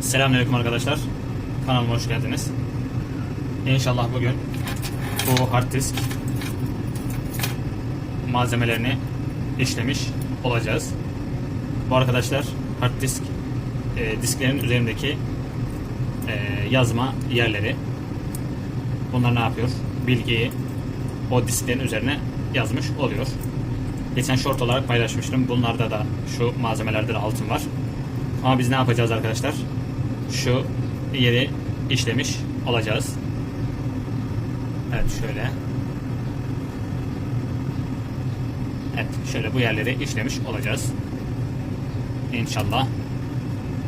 Selamünaleyküm arkadaşlar. Kanalıma hoş geldiniz. İnşallah bugün bu hard disk malzemelerini işlemiş olacağız. Bu arkadaşlar hard disk e, disklerin üzerindeki e, yazma yerleri. Bunlar ne yapıyor? Bilgiyi o disklerin üzerine yazmış oluyor. Geçen short olarak paylaşmıştım. Bunlarda da şu malzemelerde de altın var. Ama biz ne yapacağız arkadaşlar? Şu yeri işlemiş olacağız. Evet şöyle. Evet şöyle bu yerleri işlemiş olacağız. İnşallah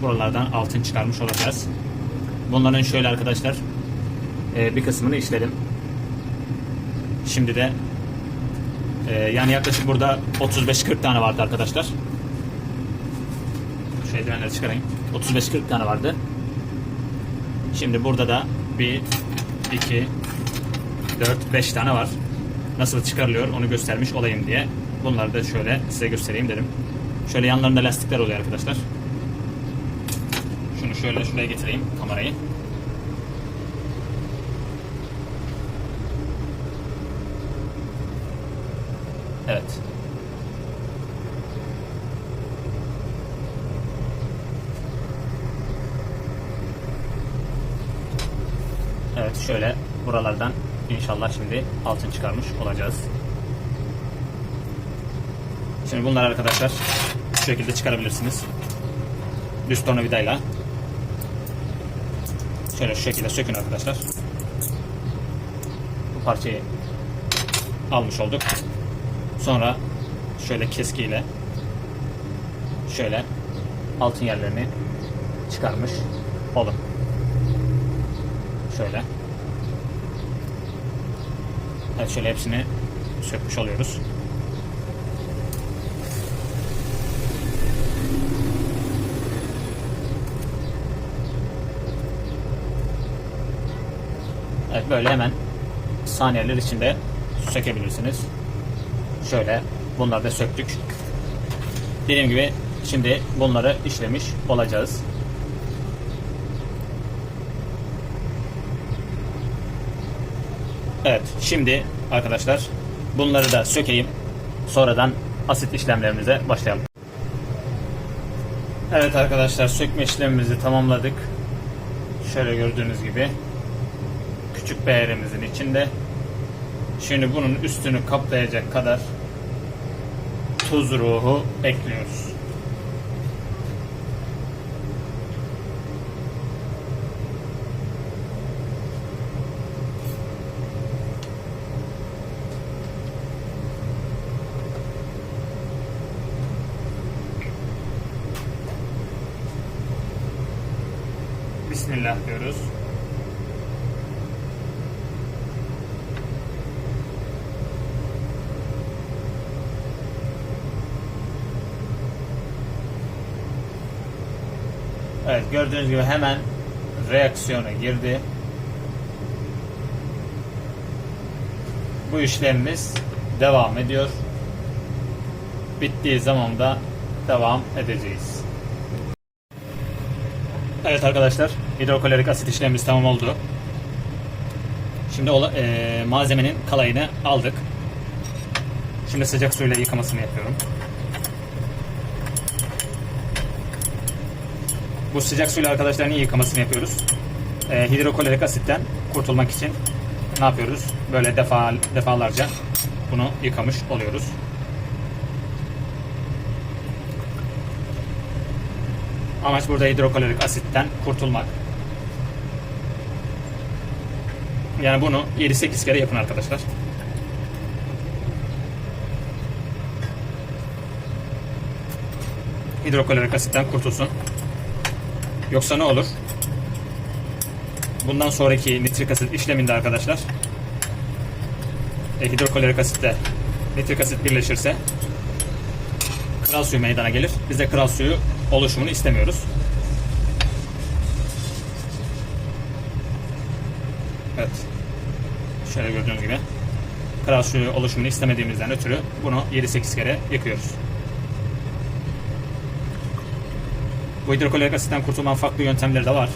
buralardan altın çıkarmış olacağız. Bunların şöyle arkadaşlar e, bir kısmını işledim. Şimdi de e, yani yaklaşık burada 35-40 tane vardı arkadaşlar. Şu eldivenleri çıkarayım. 35-40 tane vardı. Şimdi burada da 1, 2, 4, 5 tane var. Nasıl çıkarılıyor onu göstermiş olayım diye. Bunları da şöyle size göstereyim dedim. Şöyle yanlarında lastikler oluyor arkadaşlar. Şunu şöyle şuraya getireyim kamerayı. Evet. Evet şöyle buralardan inşallah şimdi altın çıkarmış olacağız. Şimdi bunlar arkadaşlar şu şekilde çıkarabilirsiniz. Düz tornavidayla. Şöyle şu şekilde sökün arkadaşlar. Bu parçayı almış olduk. Sonra şöyle keskiyle şöyle altın yerlerini çıkarmış olun. Şöyle. Evet şöyle hepsini sökmüş oluyoruz. Evet böyle hemen saniyeler içinde sökebilirsiniz. Şöyle bunları da söktük. Dediğim gibi şimdi bunları işlemiş olacağız. Evet şimdi arkadaşlar bunları da sökeyim. Sonradan asit işlemlerimize başlayalım. Evet arkadaşlar sökme işlemimizi tamamladık. Şöyle gördüğünüz gibi küçük beğerimizin içinde. Şimdi bunun üstünü kaplayacak kadar tuz ruhu ekliyoruz. Bismillah diyoruz. Evet gördüğünüz gibi hemen reaksiyona girdi. Bu işlemimiz devam ediyor. Bittiği zaman da devam edeceğiz. Evet arkadaşlar hidroklorik asit işlemimiz tamam oldu. Şimdi e, malzemenin kalayını aldık. Şimdi sıcak suyla yıkamasını yapıyorum. Bu sıcak suyla arkadaşlar niye yıkamasını yapıyoruz? E, hidroklorik asitten kurtulmak için ne yapıyoruz? Böyle defa defalarca bunu yıkamış oluyoruz. Amaç burada hidroklorik asitten kurtulmak. Yani bunu 7-8 kere yapın arkadaşlar. Hidroklorik asitten kurtulsun. Yoksa ne olur? Bundan sonraki nitrik asit işleminde arkadaşlar e, hidroklorik asitle nitrik asit birleşirse kral suyu meydana gelir. Biz de kral suyu oluşumunu istemiyoruz. Evet. Şöyle gördüğünüz gibi kral suyu oluşumunu istemediğimizden ötürü bunu 7-8 kere yıkıyoruz. Bu hidroklorik asitten kurtulmanın farklı yöntemleri de var.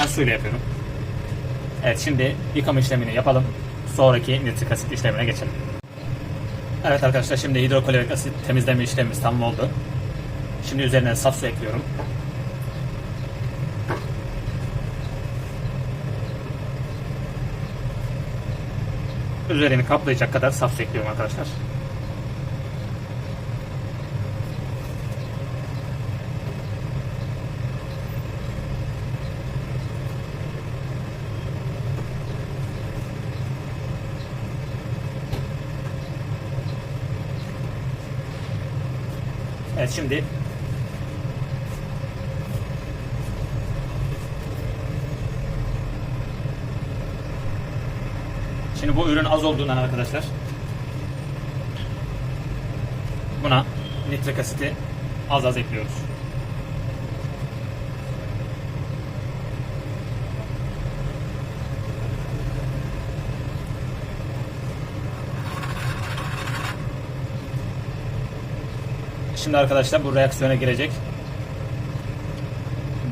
Ben suyla yapıyorum. Evet şimdi yıkama işlemini yapalım. Sonraki nitrik asit işlemine geçelim. Evet arkadaşlar şimdi hidroklorik asit temizleme işlemimiz tamam oldu. Şimdi üzerine saf su ekliyorum. Üzerini kaplayacak kadar saf su ekliyorum arkadaşlar. Evet şimdi Şimdi bu ürün az olduğundan arkadaşlar buna nitrik asiti az az ekliyoruz. Şimdi arkadaşlar bu reaksiyona girecek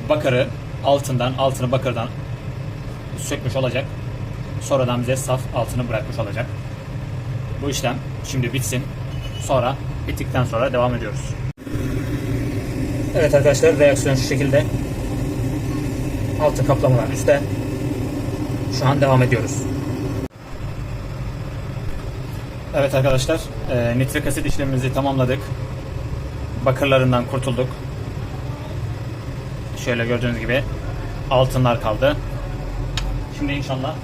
bakırı altından, altını bakırdan sökmüş olacak. Sonradan bize saf altını bırakmış olacak. Bu işlem şimdi bitsin. Sonra bittikten sonra devam ediyoruz. Evet arkadaşlar reaksiyon şu şekilde. Altın kaplamalar üstte. Şu an devam ediyoruz. Evet arkadaşlar e, nitrik asit işlemimizi tamamladık. Bakırlarından kurtulduk. Şöyle gördüğünüz gibi altınlar kaldı. Şimdi inşallah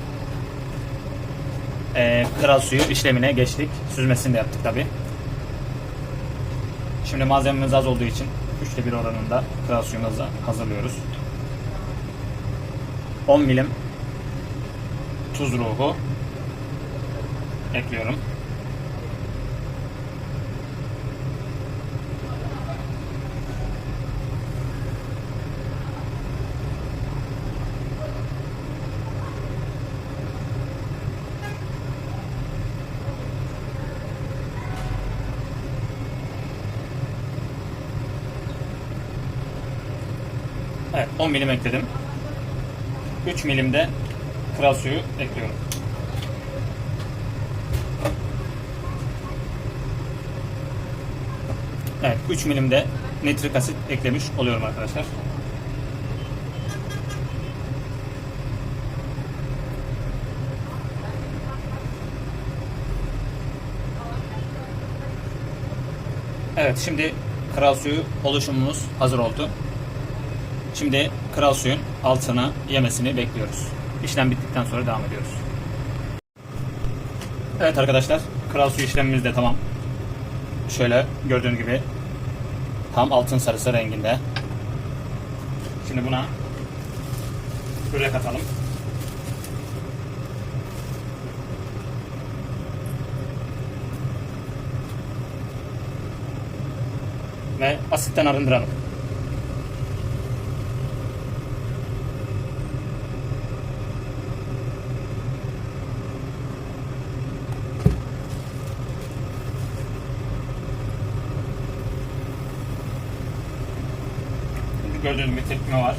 e, kral suyu işlemine geçtik. Süzmesini de yaptık tabi. Şimdi malzememiz az olduğu için 3'te 1 oranında kral suyumuzu hazırlıyoruz. 10 milim tuz ruhu ekliyorum. Milim ekledim. 3 milim de kral suyu ekliyorum. Evet 3 milim de nitrik asit eklemiş oluyorum arkadaşlar. Evet şimdi kral suyu oluşumumuz hazır oldu. Şimdi kral suyun altına yemesini bekliyoruz. İşlem bittikten sonra devam ediyoruz. Evet arkadaşlar, kral suyu işlemimiz de tamam. Şöyle gördüğünüz gibi tam altın sarısı renginde. Şimdi buna böyle katalım. Ve asitten arındıralım. Gördüğünüz bir tepkime var.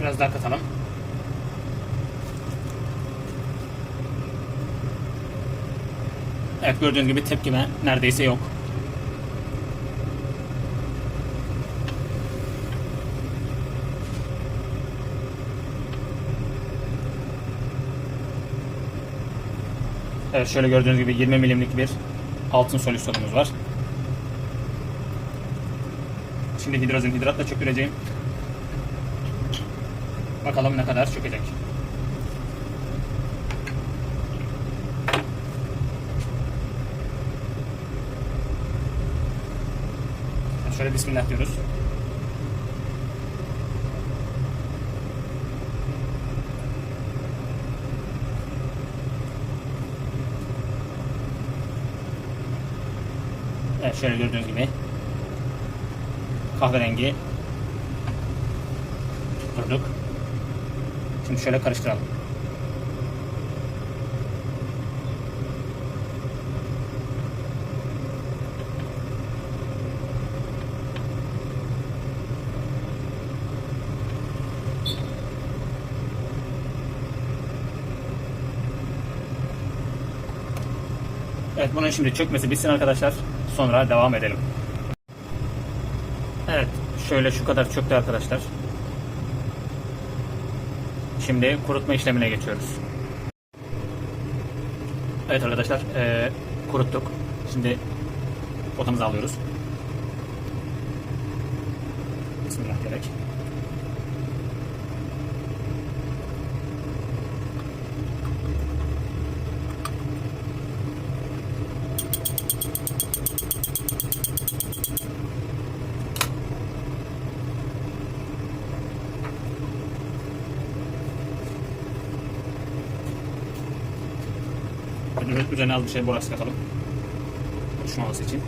Biraz daha katalım. Evet gördüğünüz gibi tepkime neredeyse yok. Evet şöyle gördüğünüz gibi 20 milimlik bir altın solüsyonumuz var. Şimdi hidrojen hidratla çöküleceğim. Bakalım ne kadar çökecek. Şöyle bismillah diyoruz. Şöyle gördüğünüz gibi kahverengi tutturduk. Şimdi şöyle karıştıralım. Evet bunun şimdi çökmesi bitsin arkadaşlar. Sonra devam edelim. Evet şöyle şu kadar çöktü arkadaşlar. Şimdi kurutma işlemine geçiyoruz. Evet arkadaşlar eee, kuruttuk. Şimdi potamızı alıyoruz. Bismillah diyerek. Üzerine az bir şey boraks katalım. Uçmaması için.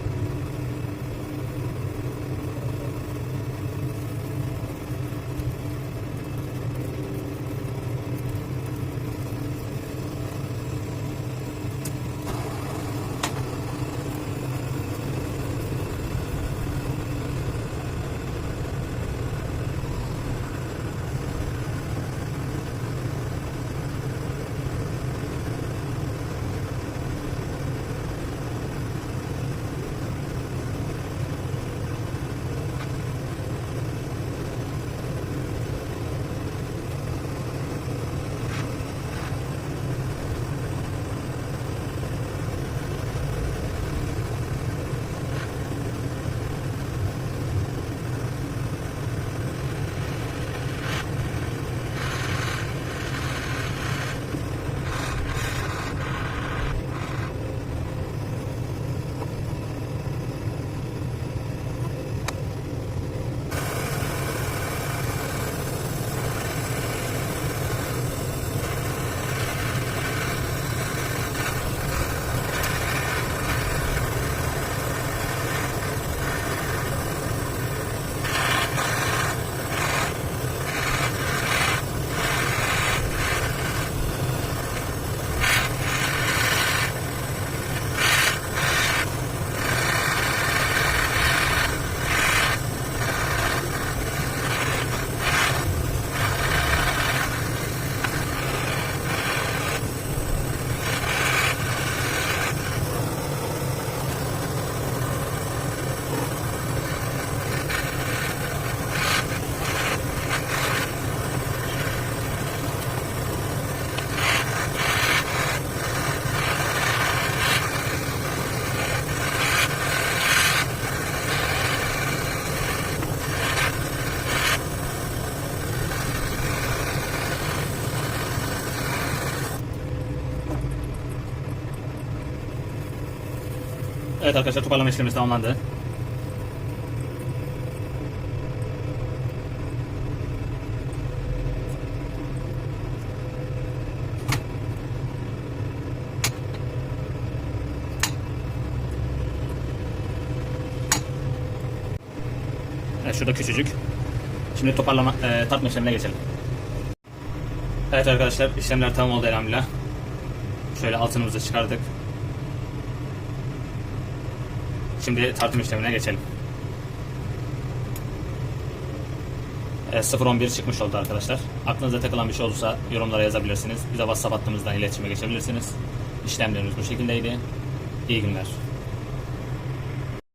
Evet arkadaşlar toparlama işlemimiz tamamlandı. Evet şurada küçücük. Şimdi toparlama, e, tartma işlemine geçelim. Evet arkadaşlar işlemler tamam oldu elhamdülillah. Şöyle altınımızı çıkardık. Şimdi tartım işlemine geçelim. E, 011 çıkmış oldu arkadaşlar. Aklınıza takılan bir şey olursa yorumlara yazabilirsiniz. Bize WhatsApp hattımızdan iletişime geçebilirsiniz. İşlemlerimiz bu şekildeydi. İyi günler.